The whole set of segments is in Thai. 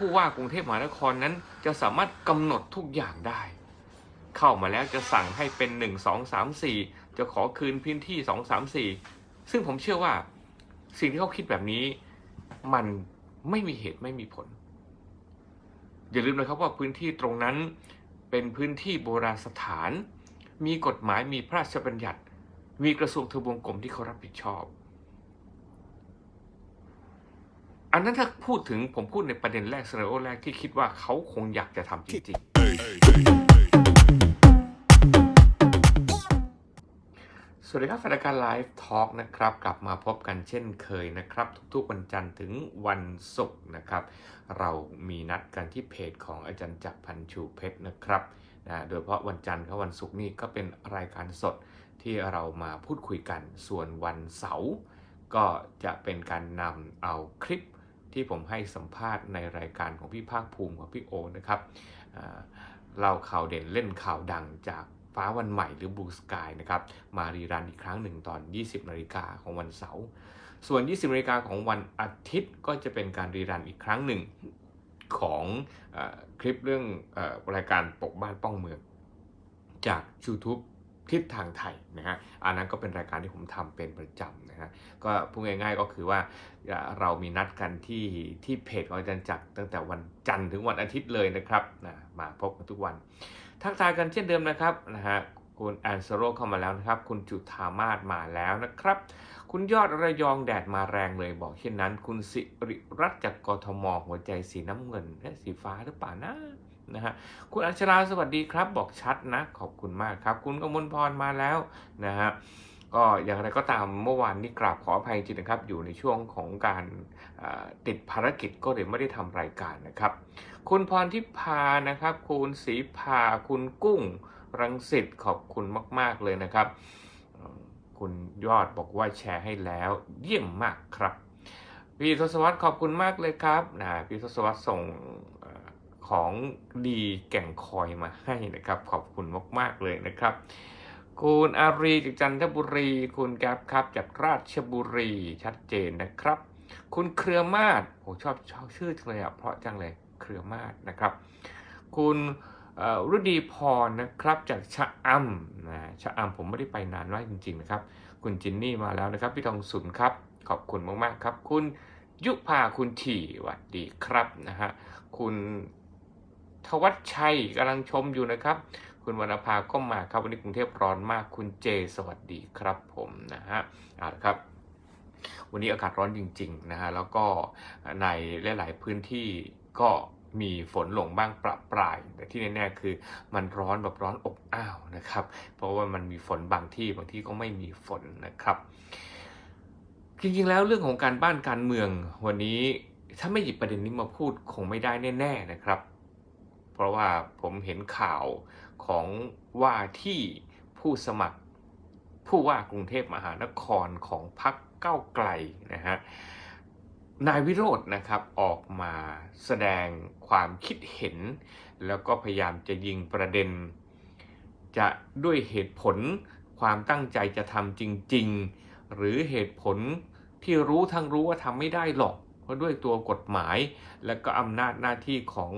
ผู้ว่ากรุงเทพมหานครนั้นจะสามารถกำหนดทุกอย่างได้ เข้ามาแล้วจะสั่งให้เป็นหนึ่งสองสามสี่จะขอคืนพื้นที่สองสามสี่ซึ่งผมเชื่อว่าสิ่งที่เขาคิดแบบนี้ มันไม่มีเหตุไม่มีผล อย่าลืมนะครับว่าพื้นที่ตรงนั้นเป็นพื้นที่โบราณสถาน มีกฎหมายมีพระราชบัญญัติ มีกระทรวงทบวงกรมที่เขารับผิดชอบ อันนั้นถ้าพูดถึงผมพูดในประเด็นแรกเซนโอแรกที่คิดว่าเขาคงอยากจะทำจริงๆ สวัสดีครับแฟนรายการไลฟ์ทอล์กนะครับ กลับมาพบกันเช่นเคยนะครับ ทุกๆวันจันทร์ถึงวันศุกร์นะครับ เรามีนัดกันที่เพจของอาจารย์จักรพันชูเพชรนะครับนะโดยเฉพาะวันจันทร์กับวันศุกร์นี่ก็เป็นรายการสดที่เรามาพูดคุยกันส่วนวันเสาร์ก็จะเป็นการนำเอาคลิป ที่ผมให้สัมภาษณ์ในรายการของพี่ภาคภูมิกับพี่โอนะครับเล่าข่าวเด่นเล่นข่าวดังจากฟ้าวันใหม่หรือ Blue Sky นะครับมารีรันอีกครั้งหนึ่งตอน 20นาฬิกาของวันเสาร์ส่วน 20นาฬิกาของวันอาทิตย์ก็จะเป็นการรีรันอีกครั้งหนึ่งของอคลิปเรื่องออรายการปกบ้านป้องเมือง จาก YouTube ทิศทางไทยนะฮะอันนั้นก็เป็นรายการที่ผมทำเป็นประจำนะ ฮะก็พูดง่ายๆก็คือว่าเรามีนัดกันที่ที่เพจของอาจารย์จักรตั้งแต่วันจันทร์ถึงวันอาทิตย์เลยนะครับนะมาพบกันทุกวัน ทักทายกันเช่นเดิมนะครับนะฮะคุณแอนโซโรเข้ามาแล้วนะครับ คุณจุธามาศมาแล้วนะครับ คุณยอดระยองแดดมาแรงเลยบอกเช่นนั้น คุณสิริรัตน์จากกทมหัวใจสีน้ำเงินและสีฟ้าหรือเปล่านะนะฮะคุณอัชราสวัสดีครับ บอกชัดนะ ขอบคุณมากครับ คุณกมลพรมาแล้วนะฮะ ก็อย่างไรก็ตามเมื่อวานนี้กราบขออภัยจริงๆนะครับ อยู่ในช่วงของการติดภารกิจก็เลยไม่ได้ทำรายการนะครับ คุณพรทิพานะครับ คุณศรีภาคุณกุ้งรังสิตขอบคุณมาก ๆ เลยนะครับ คุณยอดบอกว่าแชร์ให้แล้วเยี่ยมมากครับ พี่ทศวรรษขอบคุณมากเลยครับนะพี่ทศวรรษส่งเอ่อของดีแก่งคอยมาให้นะครับ ขอบคุณมาก ๆ เลยนะครับ คุณอารีจากจันทบุรี คุณแก๊ปครับจากราชบุรีชัดเจนนะครับ คุณเครือมาศโอ้ชอบชอบชื่อจังเลยอะเพราะจังเลยเครือมาศนะครับ คุณรุดีพรนะครับจากชะอำนะชะอำผมไม่ได้ไปนานมากจริงๆนะครับ คุณจินนี่มาแล้วนะครับ พี่ทองสุนครับ ขอบคุณมากๆครับ คุณยุพาคุณทีหวัดดีครับนะฮะคุณทวัชชัยกำลังชมอยู่นะครับ คุณวรรณภาก็มาครับ วันนี้กรุงเทพร้อนมากคุณเจ สวัสดีครับผมนะฮะเอาละครับ วันนี้อากาศร้อนจริง ๆ นะฮะ แล้วก็ในหลาย ๆ พื้นที่ก็มีฝนหลงบ้างประปราย แต่ที่แน่ๆคือมันร้อนแบบร้อนอบอ้าวนะครับ เพราะว่ามันมีฝนบางที่บางที่ก็ไม่มีฝนนะครับ จริงๆแล้วเรื่องของการบ้านการเมืองวันนี้ถ้าไม่หยิบประเด็นนี้มาพูดคงไม่ได้แน่ ๆนะครับ เพราะว่าผมเห็นข่าว ของว่าที่ผู้สมัครผู้ว่ากรุงเทพมหานครของพรรคเก้าวไกลนะฮะนายวิโรจน์นะครับออกมาแสดงความคิดเห็น แล้วก็พยายามจะยิงประเด็น จะด้วยเหตุผลความตั้งใจจะทำจริง ๆ หรือเหตุผลที่รู้ทั้งรู้ว่าทำไม่ได้หรอก เพราะด้วยตัวกฎหมาย และก็อำนาจหน้าที่ของ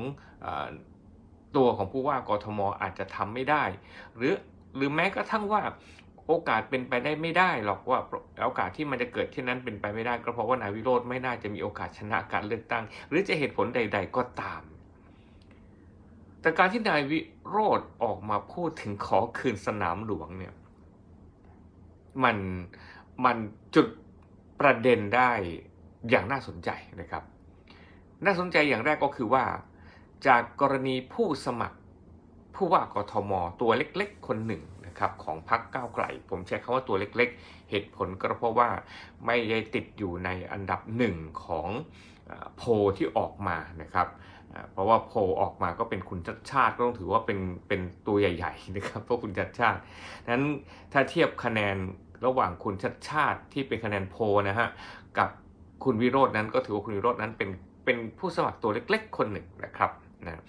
ตัวของผู้ว่ากทมอาจจะทำไม่ได้ หรือหรือแม้กระทั่งว่าโอกาสเป็นไปได้ไม่ได้หรอกว่าโอกาสที่มันจะเกิดเช่นนั้นเป็นไปไม่ได้ก็เพราะว่านายวิโรธไม่น่าจะมีโอกาสชนะการเลือกตั้ง หรือจะเหตุผลใด ๆ ก็ตาม แต่การที่นายวิโรธออกมาพูดถึงขอคืนสนามหลวงเนี่ยมันมันจุดประเด็นได้อย่างน่าสนใจนะครับ น่าสนใจอย่างแรกก็คือว่า จากกรณีผู้สมัครผู้ว่ากทม ตัวเล็กๆ คนหนึ่งนะครับของพรรคก้าวไกล ผมใช้คำว่าตัวเล็กๆ เหตุผลก็เพราะว่าไม่ได้ติดอยู่ในอันดับหนึ่งของโพที่ออกมานะครับเพราะว่าโพออกมาก็เป็นคุณชัดชาติก็ต้องถือว่าเป็นเป็นตัวใหญ่ๆนะครับเพราะคุณชัดชาตินั้นถ้าเทียบคะแนนระหว่างคุณชัดชาติที่เป็นคะแนนโพนะฮะกับคุณวิโรจน์นั้นก็ถือว่าคุณวิโรจน์นั้นเป็นเป็นผู้สมัครตัวเล็ก ๆ คนหนึ่งนะครับ นะ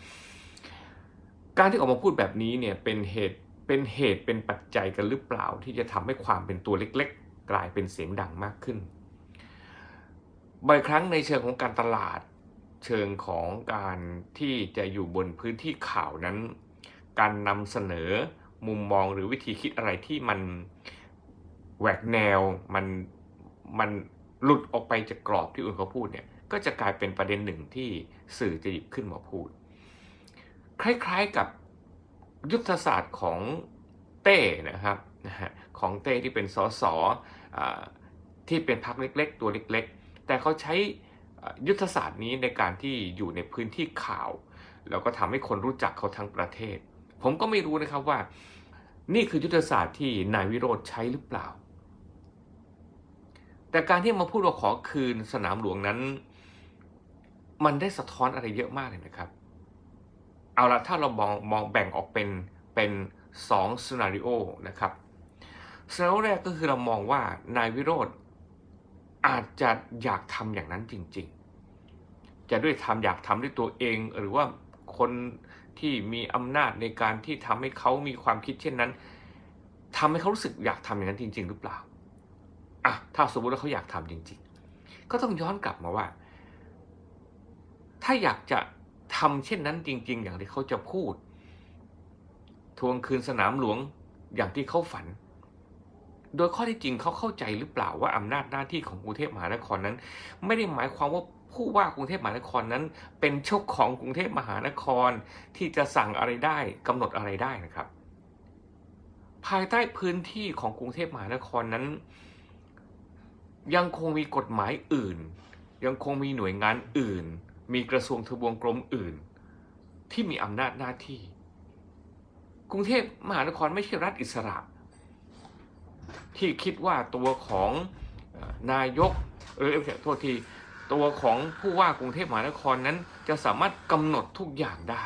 การที่ออกมาพูดแบบนี้เนี่ยเป็นเหตุเป็นเหตุเป็นปัจจัยกันหรือเปล่า ที่จะทำให้ความเป็นตัวเล็ก ๆ กลายเป็นเสียงดังมากขึ้นบ่อยครั้งในเชิงของการตลาด เชิงของการที่จะอยู่บนพื้นที่ข่าวนั้น การนำเสนอมุมมองหรือวิธีคิดอะไรที่มันแหวกแนวมันมันหลุดออกไปจากกรอบที่อื่นเขาพูดเนี่ยก็จะกลายเป็นประเด็นหนึ่งที่สื่อจะหยิบขึ้นมาพูด คล้ายๆกับยุทธศาสตร์ของเต้นะครับของเต้ที่เป็นสสที่เป็นพรรคเล็ก ๆ ตัวเล็ก ๆ แต่เขาใช้ยุทธศาสตร์นี้ในการที่อยู่ในพื้นที่ข่าว แล้วก็ทำให้คนรู้จักเขาทั้งประเทศ ผมก็ไม่รู้นะครับว่า นี่คือยุทธศาสตร์ที่นายวิโรธใช้หรือเปล่า แต่การที่มาพูดว่าขอคืนสนามหลวงนั้น มันได้สะท้อนอะไรเยอะมากเลยนะครับ เอาละถ้าเรามองมองแบ่งออกเป็นเป็นสองซีนารีโอนะครับซีนารีโอแรกก็คือเรามองว่านายวิโรธอาจจะอยากทำอย่างนั้นจริง ๆ จะด้วยทำอยากทำด้วยตัวเอง หรือว่าคนที่มีอำนาจในการที่ทำให้เขามีความคิดเช่นนั้นทำให้เขารู้สึกอยากทำอย่างนั้นจริง ๆ หรือเปล่าอะถ้าสมมติว่าเขาอยากทำจริง ๆ ก็ต้องย้อนกลับมาว่า ถ้าอยากจะ ทำเช่นนั้นจริง ๆ อย่างที่เขาจะพูด ทวงคืนสนามหลวงอย่างที่เขาฝัน โดยข้อที่จริงเขาเข้าใจหรือเปล่าว่าอำนาจหน้าที่ของกรุงเทพมหานครนั้น ไม่ได้หมายความว่าผู้ว่ากรุงเทพมหานครนั้น เป็นเจ้าของกรุงเทพมหานครที่จะสั่งอะไรได้กำหนดอะไรได้นะครับ ภายใต้พื้นที่ของกรุงเทพมหานครนั้น ยังคงมีกฎหมายอื่น ยังคงมีหน่วยงานอื่น มีกระทรวงทบวงกรมอื่น ที่มีอำนาจหน้าที่ กรุงเทพมหานครไม่ใช่รัฐอิสระ ที่คิดว่าตัวของนายกเออโทษทีตัวของผู้ว่ากรุงเทพมหานครนั้นจะสามารถกำหนดทุกอย่างได้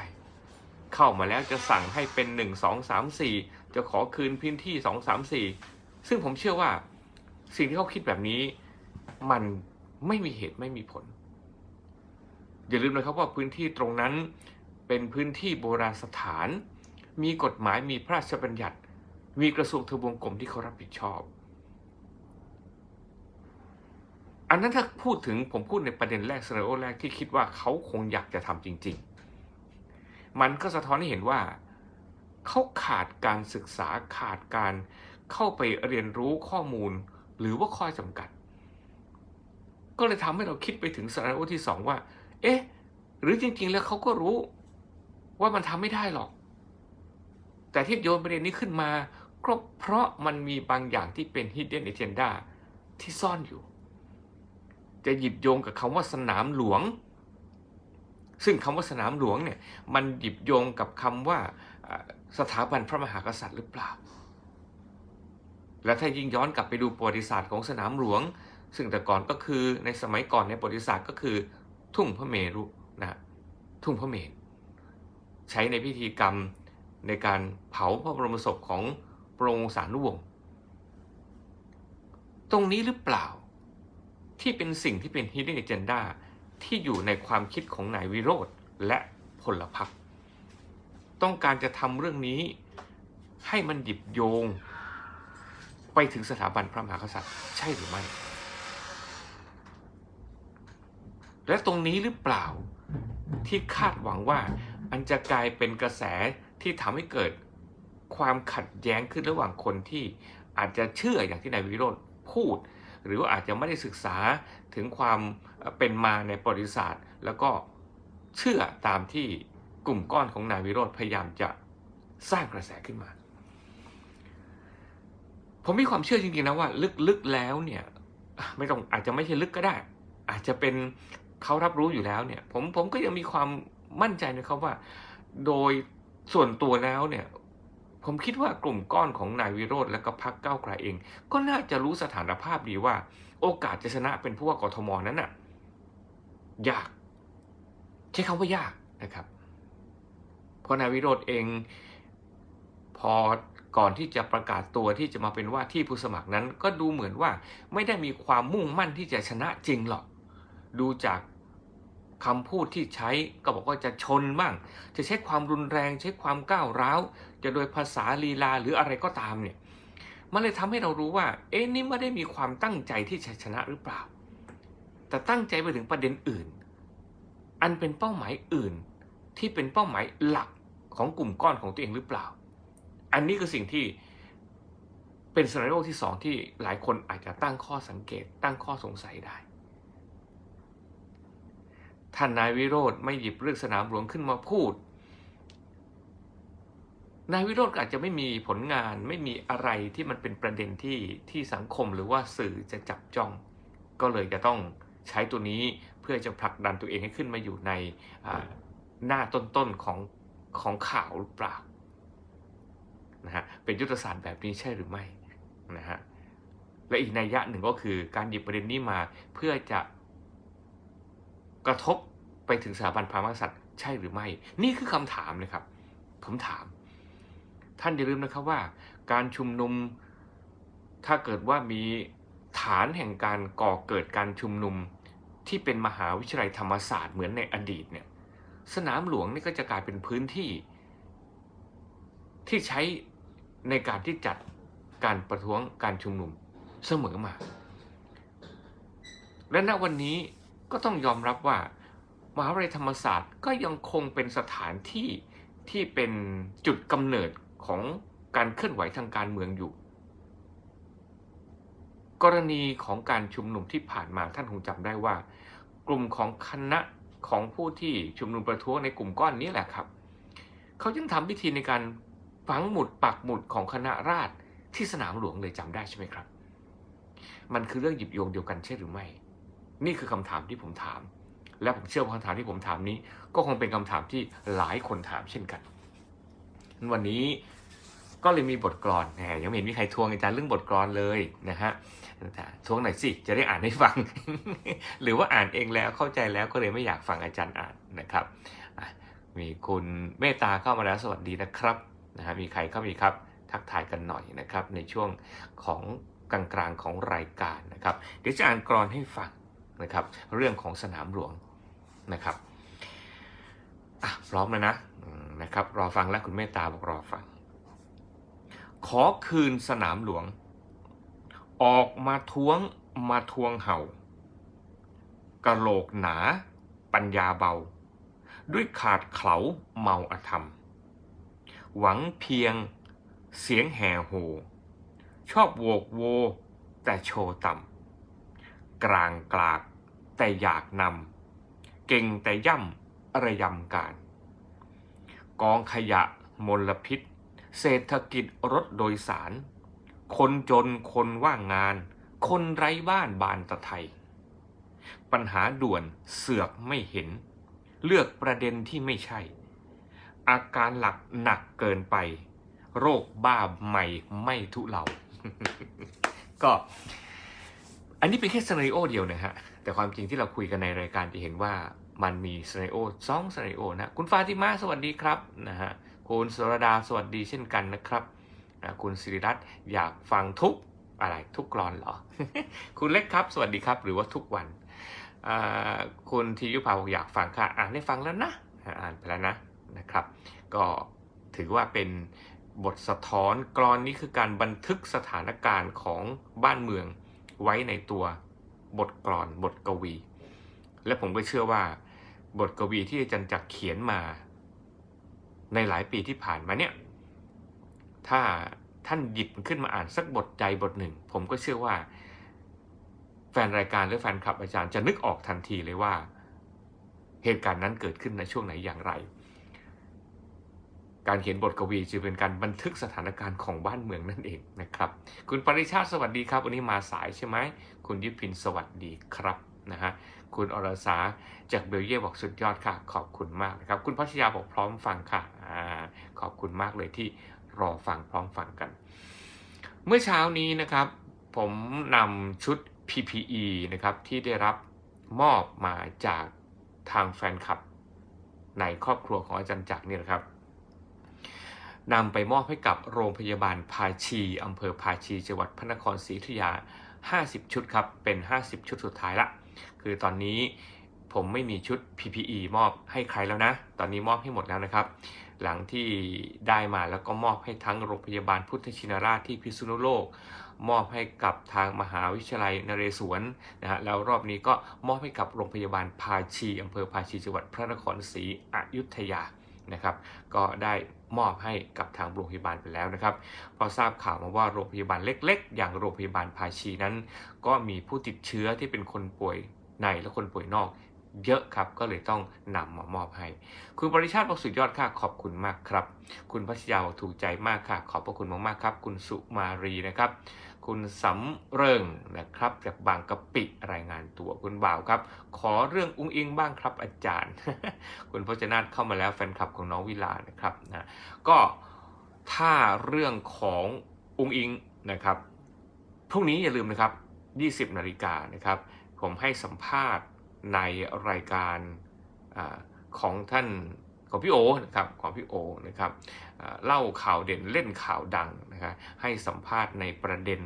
เข้ามาแล้วจะสั่งให้เป็น 1 2 3 4 จะขอคืนพื้นที่ 2 3 4 ซึ่งผมเชื่อว่าสิ่งที่เขาคิดแบบนี้ มันไม่มีเหตุไม่มีผล อย่าลืมนะครับว่าพื้นที่ตรงนั้นเป็นพื้นที่โบราณสถาน มีกฎหมายมีพระราชบัญญัติ มีกระทรวงทบวงกรมที่เขารับผิดชอบ อันนั้นถ้าพูดถึงผมพูดในประเด็นแรกเซนโอแรกที่คิดว่าเขาคงอยากจะทำจริง ๆ มันก็สะท้อนให้เห็นว่าเขาขาดการศึกษาขาดการเข้าไปเรียนรู้ข้อมูลหรือว่าข้อจำกัด ก็เลยทำให้เราคิดไปถึงสนโอที่สองว่า เอ๊ะ หรือจริง ๆ แล้วเขาก็รู้ว่ามันทำไม่ได้หรอก แต่ที่โยนประเด็นนี้ขึ้นมาก็เพราะมันมีบางอย่างที่เป็น hidden agenda ที่ซ่อนอยู่ จะหยิบโยงกับคำว่าสนามหลวง ซึ่งคำว่าสนามหลวงเนี่ยมันหยิบโยงกับคำว่าสถาบันพระมหากษัตริย์หรือเปล่า และถ้ายิ่งย้อนกลับไปดูประวัติศาสตร์ของสนามหลวง ซึ่งแต่ก่อนก็คือในสมัยก่อนในประวัติศาสตร์ก็คือ ทุ่งพระเมรุนะทุ่งพระเมรุใช้ในพิธีกรรมในการเผาพระบรมศพของประองสานุวงศ์ตรงนี้หรือเปล่าที่เป็นสิ่งที่เป็น hidden agenda ที่อยู่ในความคิดของนายวิโรธและพลพรรคต้องการจะทำเรื่องนี้ให้มันหยิบโยง ไปถึงสถาบันพระมหากษัตริย์ใช่หรือไม่ และตรงนี้หรือเปล่าที่คาดหวังว่าอันจะกลายเป็นกระแสที่ทำให้เกิดความขัดแย้งขึ้นระหว่างคนที่อาจจะเชื่ออย่างที่นายวิโรธพูด หรือว่าอาจจะไม่ได้ศึกษาถึงความเป็นมาในประวัติศาสตร์ แล้วก็เชื่อตามที่กลุ่มก้อนของนายวิโรธพยายามจะสร้างกระแสขึ้นมา ผมมีความเชื่อจริงๆนะว่า ลึกๆแล้วเนี่ย ไม่ต้องอาจจะไม่ใช่ลึกก็ได้ อาจจะเป็น เขารับรู้อยู่แล้วเนี่ย ผมผมก็ยังมีความมั่นใจนะครับว่า โดยส่วนตัวแล้วเนี่ย ผมคิดว่ากลุ่มก้อนของนายวิโรธและก็พรรคก้าไกลเอง ก็น่าจะรู้สถานภาพดีว่า โอกาสจะชนะเป็นผู้ว่ากทมนั้นน่ะยาก ใช้คำว่ายากนะครับ เพราะนายวิโรธเอง พอก่อนที่จะประกาศตัวที่จะมาเป็นว่าที่ผู้สมัครนั้น ก็ดูเหมือนว่าไม่ได้มีความมุ่งมั่นที่จะชนะจริงหรอก ดูจากคำพูดที่ใช้ก็บอกว่าจะชนบ้าง จะใช้ความรุนแรงใช้ความก้าวร้าว จะโดยภาษาลีลาหรืออะไรก็ตามเนี่ย มันเลยทำให้เรารู้ว่า เอ๊ะนี่ไม่ได้มีความตั้งใจที่จะชนะหรือเปล่า แต่ตั้งใจไปถึงประเด็นอื่น อันเป็นเป้าหมายอื่น ที่เป็นเป้าหมายหลักของกลุ่มก้อนของตัวเองหรือเปล่า อันนี้คือสิ่งที่เป็นส c น n โ r ที่สองที่หลายคนอาจจะตั้งข้อสังเกต ตั้งข้อสงสัยได้ ท่านนายวิโรธไม่หยิบเรื่องสนามหลวงขึ้นมาพูด นายวิโรธอาจจะไม่มีผลงานไม่มีอะไรที่มันเป็นประเด็นที่ที่สังคมหรือว่าสื่อจะจับจ้อง ก็เลยจะต้องใช้ตัวนี้เพื่อจะผลักดันตัวเองให้ขึ้นมาอยู่ในหน้าต้นๆของของข่าวหรือเปล่านะฮะเป็นยุทธศาสตร์แบบนี้ใช่หรือไม่นะฮะและอีกนัยยะหนึ่งก็คือการหยิบประเด็นนี้มาเพื่อจะกระทบ ไปถึงสถาบันพระมหากษัตริย์ใช่หรือไม่ นี่คือคำถามเลยครับ ผมถาม ท่านอย่าลืมนะครับว่า การชุมนุมถ้าเกิดว่ามีฐานแห่งการก่อเกิดการชุมนุมที่เป็นมหาวิทยาลัยธรรมศาสตร์เหมือนในอดีตเนี่ยสนามหลวงนี่ก็จะกลายเป็นพื้นที่ ที่ใช้ในการที่จัดการประท้วงการชุมนุมเสมอมา และณวันนี้ก็ต้องยอมรับว่า มหาวิทยาลัยธรรมศาสตร์ก็ยังคงเป็นสถานที่ที่เป็นจุดกำเนิดของการเคลื่อนไหวทางการเมืองอยู่ กรณีของการชุมนุมที่ผ่านมาท่านคงจำได้ว่า กลุ่มของคณะของผู้ที่ชุมนุมประท้วงในกลุ่มก้อนนี้แหละครับ เขาจึงทำพิธีในการฝังหมุดปักหมุดของคณะราษฎรที่สนามหลวงเลยจำได้ใช่ไหมครับ มันคือเรื่องหยิบโยงเดียวกันใช่หรือไม่ นี่คือคำถามที่ผมถาม และผมเชื่อว่าคำถามที่ผมถามนี้ ก็คงเป็นคำถามที่หลายคนถามเช่นกัน วันนี้ก็เลยมีบทกลอนแหมยังไม่เห็นมีใครทวงอาจารย์เรื่องบทกลอนเลยนะฮะทวงหน่อยสิจะได้อ่านให้ฟัง หรือว่าอ่านเองแล้วเข้าใจแล้วก็เลยไม่อยากฟังอาจารย์อ่านนะครับ มีคุณเมตตาเข้ามาแล้วสวัสดีนะครับนะฮะมีใครเข้ามีครับทักทายกันหน่อยนะครับ ในช่วงของกลางๆของรายการนะครับ เดี๋ยวจะอ่านกรอนให้ฟังนะครับ เรื่องของสนามหลวง นะครับอะพร้อมแล้วนะนะครับ รอฟังแล้วคุณเมตตาบอกรอฟัง ขอคืนสนามหลวง ออกมาท้วงมาทวงเห่ากะโหลกหนา ปัญญาเบา ด้วยขาดเขาเมาอธรรม หวังเพียงเสียงแห่โห ชอบโวกโว แต่โชว์ต่ำกลางกลากแต่อยากนำ เก่งแต่ย่ำระยำการ กองขยะมลพิษ เศรษฐกิจรถโดยสาร คนจนคนว่างงาน คนไร้บ้านบานตะไทย ปัญหาด่วนเสือกไม่เห็น เลือกประเด็นที่ไม่ใช่ อาการหลักหนักเกินไป โรคบ้าใหม่ไม่ทุเลาก็อันนี้เป็นแค่ซีนารีโอเดียวนะฮะ แต่ความจริงที่เราคุยกันในรายการจะเห็นว่ามันมีซีนโอสองซีนโอนะคุณฟาติมาสวัสดีครับนะฮะคุณสรดาสวัสดีเช่นกันนะครับคุณสิริรัตน์อยากฟังทุกอะไรทุกกรอนเหรอ คุณเล็กครับ สวัสดีครับหรือว่าทุกวันคุณทียุภาอกอยากฟังค่ะอ่านได้ฟังแล้วนะอ่านไปแล้วนะนะครับ ก็ถือว่าเป็นบทสะท้อนกรอนนี้คือการบันทึกสถานการณ์ของบ้านเมืองไว้ในตัว บทกลอนบทกวี และผมก็เชื่อว่า บทกวีที่อาจารย์จักเขียนมา ในหลายปีที่ผ่านมาเนี่ย ถ้าท่านหยิบขึ้นมาอ่านสักบทใจบทหนึ่ง ผมก็เชื่อว่า แฟนรายการหรือแฟนคลับอาจารย์จะนึกออกทันทีเลยว่า เหตุการณ์นั้นเกิดขึ้นในช่วงไหนอย่างไร การเขียนบทกวีจะเป็นการบันทึกสถานการณ์ของบ้านเมืองนั่นเองนะครับ คุณปริชาติสวัสดีครับ วันนี้มาสายใช่ไหม คุณยุพินสวัสดีครับนะฮะคุณอรสาจากเบลเยียบอกสุดยอดค่ะ ขอบคุณมากนะครับ คุณพัชยาบอกพร้อมฟังค่ะอขอบคุณมากเลยที่รอฟังพร้อมฟังกัน เมื่อเช้านี้นะครับ ผมนำชุด PPE นะครับที่ได้รับมอบมาจากทางแฟนคลับ ในครอบครัวของอาจารย์จักรนี่นะครับนำไปมอบให้กับโรงพยาบาลภาชีอำเภอภาชีจังหวัดพระนครศรีอยุธยา 50 ชุดครับ เป็น 50 ชุดสุดท้ายละ คือตอนนี้ผมไม่มีชุด PPE มอบให้ใครแล้วนะ ตอนนี้มอบให้หมดแล้วนะครับ หลังที่ได้มาแล้วก็มอบให้ทั้งโรงพยาบาลพุทธชินราชที่พิษณุโลก มอบให้กับทางมหาวิทยาลัยนเรศวรนะฮะ แล้วรอบนี้ก็มอบให้กับโรงพยาบาลภาชีอำเภอภาชีจังหวัดพระนครศรีอยุธยา นะครับ ก็ได้มอบให้กับทางโรงพยาบาลไปแล้วนะครับ พอทราบข่าวมาว่าโรงพยาบาลเล็ก ๆ อย่างโรงพยาบาลภาชีนั้น ก็มีผู้ติดเชื้อที่เป็นคนป่วยในและคนป่วยนอกเยอะครับก็เลยต้องนำมามอบให้ คุณปริชาติบอกสุดยอดค่ะขอบคุณมากครับ คุณพัชยาบอกถูกใจมากค่ะ ขอบพระคุณมากๆครับ คุณสุมารีนะครับ คุณสำเริงนะครับ จากบางกะปิรายงานตัวคุณบ่าวครับ ขอเรื่องอุ้งอิงบ้างครับอาจารย์ คุณพจนาถเข้ามาแล้วแฟนคลับของน้องวิลานะครับนะก็ถ้าเรื่องของอุ้งอิงนะครับพรุ่งนี้อย่าลืมนะครับ 20 นาฬิกานะครับ ผมให้สัมภาษณ์ในรายการอของท่าน ของพี่โอนะครับของพี่โอนะครับเล่าข่าวเด่นเล่นข่าวดังนะครับให้สัมภาษณ์ในประเด็น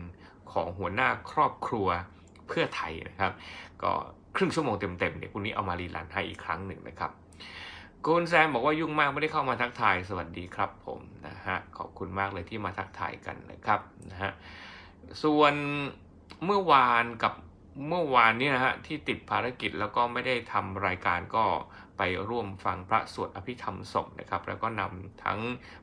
ของหัวหน้าครอบครัวเพื่อไทยนะครับ ก็ครึ่งชั่วโมงเต็มๆเนี่ยพรุ่งนี้เอามารีลันให้อีกครั้งหนึ่งนะครับคุณแซมบอกว่ายุ่งมากไม่ได้เข้ามาทักทายสวัสดีครับผมนะฮะขอบคุณมากเลยที่มาทักทายกันนะครับนะฮะส่วนเมื่อวานกับเมื่อวานนี้นะฮะที่ติดภารกิจแล้วก็ไม่ได้ทำรายการก็ ไปร่วมฟังพระสวดอภิธรรมศพนะครับ แล้วก็นำทั้ง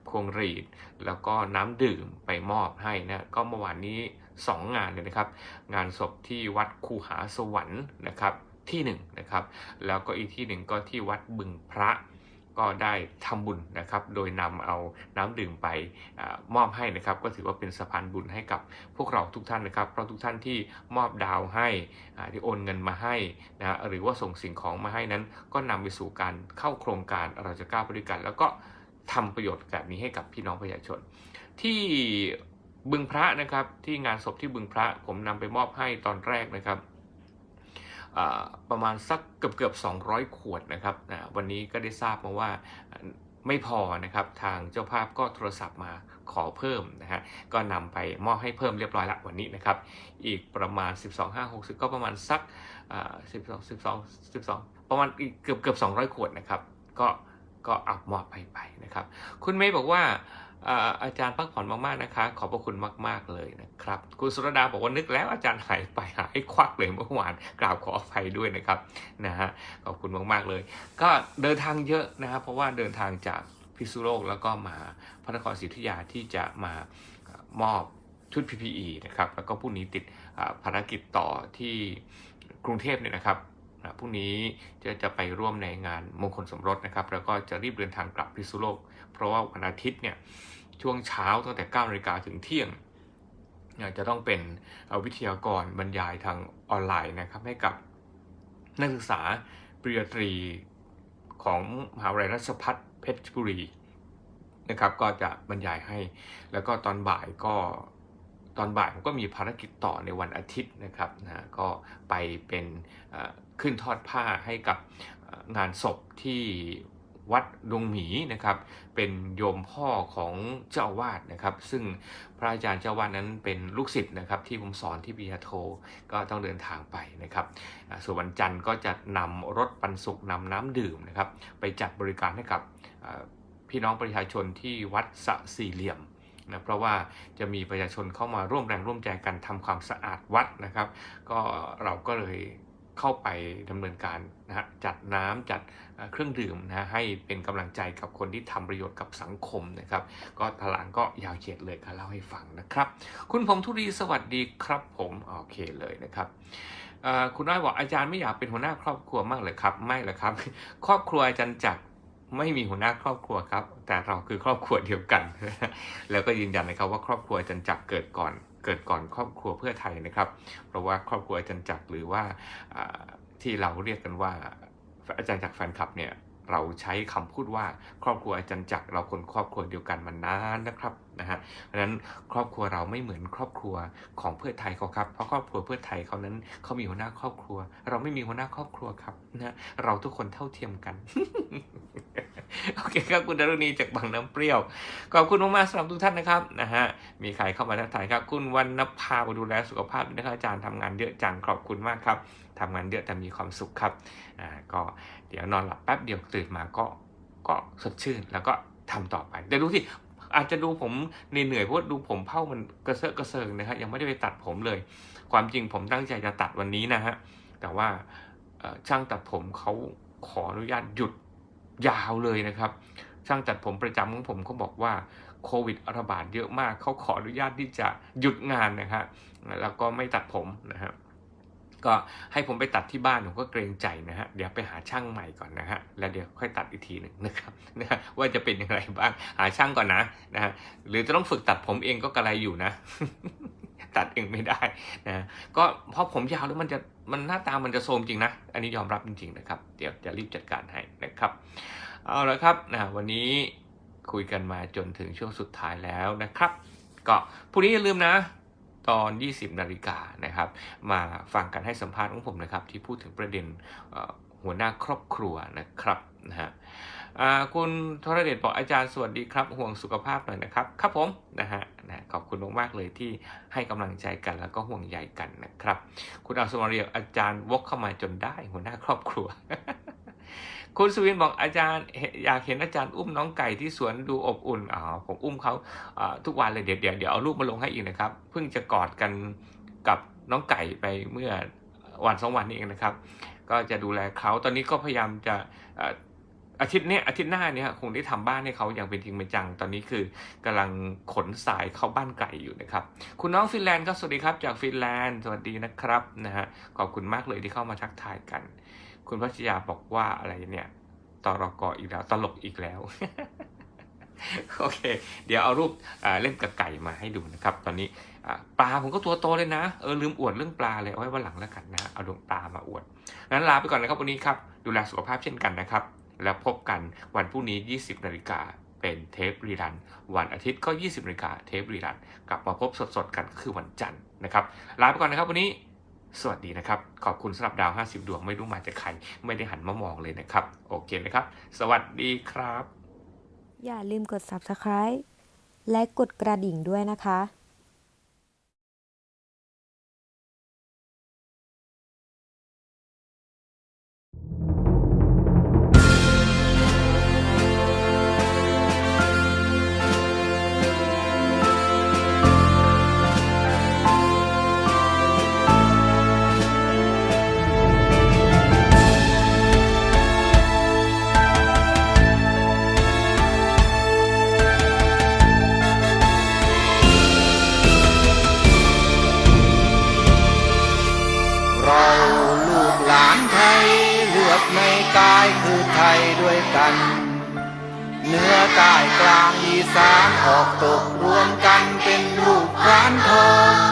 พวงหรีด แล้วก็น้ำดื่มไปมอบให้นะก็เมื่อวานนี้ 2 งานเลยนะครับ งานศพที่วัดคูหาสวรรค์นะครับที่1นงนะครับแล้วก็อีกที่หนึ่งก็ที่วัดบึงพระ ก็ได้ทำบุญนะครับ โดยนำเอาน้ำดื่มไปอมอบให้นะครับ ก็ถือว่าเป็นสะพานบุญให้กับพวกเราทุกท่านนะครับ เพราะทุกท่านที่มอบดาวให้ที่โอนเงินมาให้นะหรือว่าส่งสิ่งของมาให้นั้น ก็นำไปสู่การเข้าโครงการเราจะก้าวไปด้วยกัน แล้วก็ทำประโยชน์แบบนี้ให้กับพี่น้องประชาชน ที่บึงพระนะครับที่งานศพที่บึงพระผมนำไปมอบให้ตอนแรกนะครับ ประมาณสักเกือบเกือบ200 ขวดนะครับวันนี้ก็ได้ทราบมาว่าไม่พอนะครับทางเจ้าภาพก็โทรศัพท์มาขอเพิ่มนะฮะก็นำไปมอบให้เพิ่มเรียบร้อยละวันนี้นะครับ อีกประมาณ 12 5 60 ก็ประมาณสักอ่า12 12 12 ประมาณอีกเกือบเกือบ200 ขวดนะครับ ก็ก็เอามอบไปไปนะครับ คุณเมย์บอกว่า อาจารย์พักผ่อนมากๆนะคะ ขอบพระคุณมากๆเลยนะครับ คุณสุรดาบอกว่านึกแล้วอาจารย์หายไปหายควักเลยเมื่อวานกราบขออภัยด้วยนะครับนะฮะขอบคุณมากๆเลย ก็เดินทางเยอะนะครับเพราะว่าเดินทางจากพิษณุโลกแล้วก็มาพระนครศรีอยุธยาที่จะมามอบชุด PPE นะครับแล้วก็พรุ่งนี้ติดภารกิจต่อที่กรุงเทพเนี่ยนะครับ นะพรุ่งนี้จะจะไปร่วมในงานมงคลสมรสนะครับ แล้วก็จะรีบเดินทางกลับพิษณุโลก เพราะว่าวันอาทิตย์เนี่ยช่วงเช้าตั้งแต่9นาฬิกาถึงเที่ยงจะต้องเป็นเอ่อวิทยากรบรรยายทางออนไลน์นะครับ ให้กับนักศึกษาปริญญาตรีของมหาวิทยาลัยราชภัฏเพชรบุรีนะครับ ก็จะบรรยายให้ แล้วก็ตอนบ่ายก็ตอนบ่ายผมก็มีภารกิจต่อในวันอาทิตย์นะครับนะก็ไปเป็น ขึ้นทอดผ้าให้กับงานศพที่วัดดงหมีนะครับ เป็นโยมพ่อของเจ้าวาสนะครับ ซึ่งพระอาจารย์เจ้าวาสนั้นเป็นลูกศิษย์นะครับ ที่ผมสอนที่ปริญญาโทก็ต้องเดินทางไปนะครับ ส่วนวันจันทร์ก็จะนำรถปันสุกนำน้ำดื่มนะครับ ไปจัดบริการให้กับพี่น้องประชาชนที่วัดสะสี่เหลี่ยมนะเพราะว่าจะมีประชาชนเข้ามาร่วมแรงร่วมใจกันทำความสะอาดวัดนะครับ ก็เราก็เลย เข้าไปดำเนินการนะฮะจัดน้ำจัดเครื่องดื่มนะให้เป็นกำลังใจกับคนที่ทำประโยชน์กับสังคมนะครับ ก็ตารางก็ยาวเหยียดเลยก็เล่าให้ฟังนะครับ คุณผมทุรีสวัสดีครับผมโอเคเลยนะครับคุณน้อยบอกอาจารย์ไม่อยากเป็นหัวหน้าครอบครัวมากเลยครับ ไม่เลยครับ ครอบครัวอาจารย์จักรไม่มีหัวหน้าครอบครัวครับ แต่เราคือครอบครัวเดียวกัน แล้วก็ยืนยันนะครับว่าครอบครัวอาจารย์จักรเกิดก่อน เกิดก่อนครอบครัวเพื่อไทยนะครับ เพราะว่าครอบครัวอาจารย์จักรหรือว่าที่เราเรียกกันว่าอาจารย์จักรแฟนคลับเนี่ยเราใช้คำพูดว่าครอบครัวอาจารย์จักรเราคนครอบครัวเดียวกันมานานนะครับนะฮะเพราะฉะนั้นครอบครัวเราไม่เหมือนครอบครัวของเพื่อไทยเขาครับ เพราะครอบครัวเพื่อไทยเขานั้นเขามีหัวหน้าครอบครัว เราไม่มีหัวหน้าครอบครัวครับนะเราทุกคนเท่าเทียมกัน โอเคครับคุณดารุณีจากบางน้ำเปรี้ยว ขอบคุณมากๆสำหรับทุกท่านนะครับนะฮะมีใครเข้ามาทักทายครับ คุณวันนภาดูแลสุขภาพด้วยนะครับอาจารย์ทำงานเยอะจังขอบคุณมากครับทำงานเยอะแต่มีความสุขครับอ่าก็เดี๋ยวนอนหลับแป๊บเดียวตื่นมาก็ก็สดชื่นแล้วก็ทำต่อไปเดี๋ยวดูสิอาจจะดูผมเหนื่อยเพราะดูผมเผ้ามันกระเซาะกระเซิงนะฮะยังไม่ได้ไปตัดผมเลย ความจริงผมตั้งใจจะตัดวันนี้นะฮะแต่ว่าช่างตัดผมเขาขออนุญาตหยุด ยาวเลยนะครับ ช่างตัดผมประจำของผมเขาบอกว่าโควิดระบาดเยอะมากเขาขออนุญาตที่จะหยุดงานนะฮะแล้วก็ไม่ตัดผมนะฮะก็ให้ผมไปตัดที่บ้านผมก็เกรงใจนะฮะเดี๋ยวไปหาช่างใหม่ก่อนนะฮะแล้วเดี๋ยวค่อยตัดอีกทีหนึ่งนะครับนะฮะว่าจะเป็นอย่างไรบ้างหาช่างก่อนนะนะฮะหรือจะต้องฝึกตัดผมเองก็กระไรอยู่นะ ตัดเองไม่ได้นะก็เพราะผมยาวแล้วมันจะมันหน้าตามันจะโทมจริงนะ อันนี้ยอมรับจริงๆนะครับ เดี๋ยวจะรีบจัดการให้นะครับ เอาละครับนะวันนี้คุยกันมาจนถึงช่วงสุดท้ายแล้วนะครับ ก็พรุ่งนี้อย่าลืมนะตอน 20 นาฬิกานะครับ มาฟังกันให้สัมภาษณ์ของผมนะครับ ที่พูดถึงประเด็นหัวหน้าครอบครัวนะครับนะฮะ คุณธรเดชบอกอาจารย์สวัสดีครับ ห่วงสุขภาพหน่อยนะครับ ครับผมนะฮะนะขอบคุณมากๆเลยที่ให้กำลังใจกันแล้วก็ห่วงใยกันนะครับ คุณอัศวรเรียกอาจารย์วกเข้ามาจนได้หัวหน้าครอบครัว คุณสุวินบอกอาจารย์อยากเห็นอาจารย์อุ้มน้องไก่ที่สวนดูอบอุ่นอ๋อผมอุ้มเขาทุกวันเลยเดี๋ยวเดี๋ยวเดี๋ยวเอารูปมาลงให้อีกนะครับ เพิ่งจะกอดกันกับน้องไก่ไปเมื่อวันสองวันนี้เองนะครับ ก็จะดูแลเขาตอนนี้ก็พยายามจะ อาทิตย์นี้อาทิตย์หน้าเนี้ยคงได้ทำบ้านให้เขาอย่างเป็นจริงเป็นจัง ตอนนี้คือกำลังขนสายเข้าบ้านไก่อยู่นะครับ คุณน้องฟินแลนด์ก็สวัสดีครับจากฟินแลนด์สวัสดีนะครับนะฮะขอบคุณมากเลยที่เข้ามาทักทายกัน คุณพัชยาบอกว่าอะไรเนี่ยตรกออีกแล้วตลกอีกแล้วโอเค เดี๋ยวเอารูปเล่นกับไก่มาให้ดูนะครับ ตอนนี้ปลาผมก็ตัวโตเลยนะ เออลืมอวดเรื่องปลาเลยเอาไว้วันหลังแล้วกันนะฮะเอาดวงปลามาอวด งั้นลาไปก่อนนะครับวันนี้ครับ ดูแลสุขภาพเช่นกันนะครับ แล้วพบกันวันพรุ่งนี้ 20 นาฬิกาเป็นเทปรีรัน วันอาทิตย์ก็ 20นาฬิกาเทปรีรัน กลับมาพบสดๆกันคือวันจันทร์นะครับ ลาไปก่อนนะครับวันนี้ สวัสดีนะครับ ขอบคุณสำหรับดาว 50 ดวงไม่รู้มาจากใคร ไม่ได้หันมามองเลยนะครับ โอเคนะครับ สวัสดีครับ อย่าลืมกด subscribe และกดกระดิ่งด้วยนะคะ ด้วยกันเหนือใต้กลางอีสานออกตกรวมกันเป็นลูกหลานทอง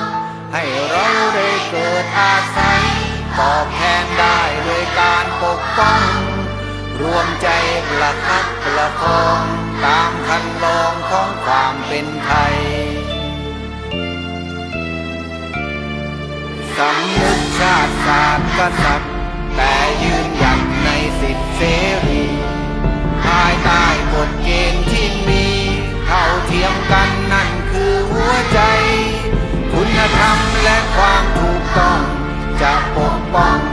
ให้เราได้เกิดอาศัยตอบแทนได้ด้วยการปกป้อง รวมใจประคับประคองตามคันลองของความเป็นไทยสำนึกชาติศาสตร์กษัตริย์แต่ยืนหยัด สิทธิเสรีภายใต้กฎเกณฑ์ที่มีเท่าเทียมกันนั่นคือหัวใจ คุณธรรมและความถูกต้องจะปกป้อง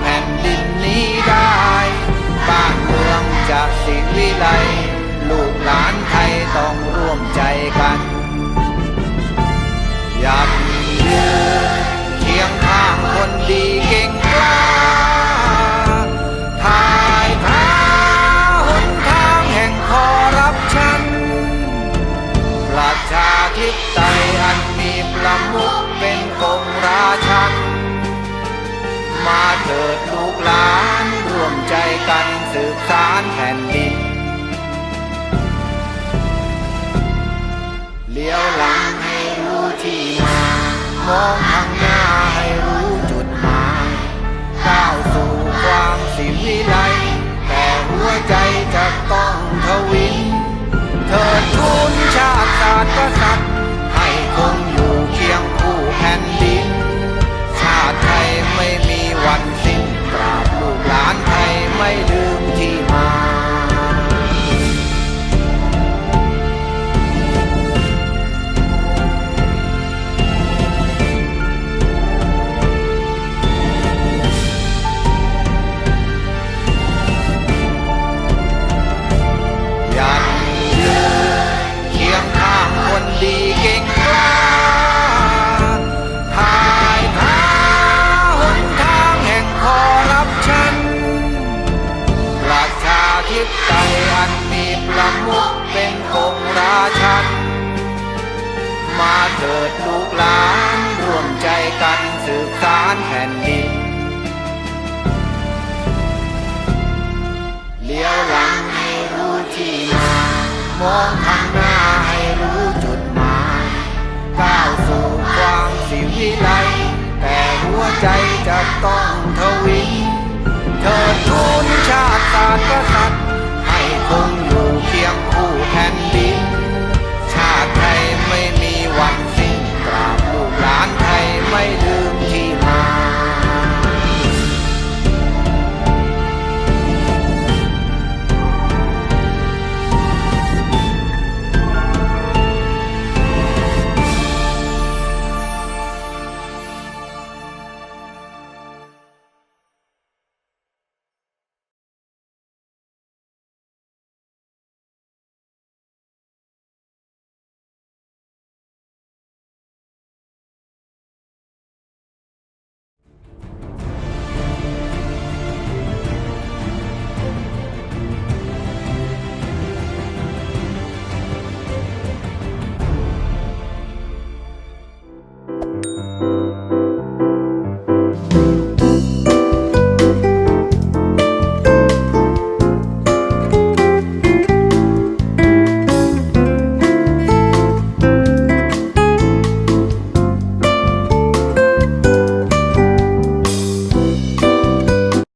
กันสืบสารแผ่นดิน เลี้ยวหลังให้รู้ที่มามองทางหน้าให้รู้จุดหมายก้าวสู่ความสิวิไลแต่หัวใจจะต้องทวิน เธอทูนชาติศาสตร์กษัตริย์ ไม่ลืมที่มา ใจจะต้องทวินเธอทูลชาติศาสตร์กษัตริย์ให้คงอยู่เคียงคู่แผ่นดิน ชาติไทยไม่มีวันสิ้นตราบลูกหลานไทยไม่ลืม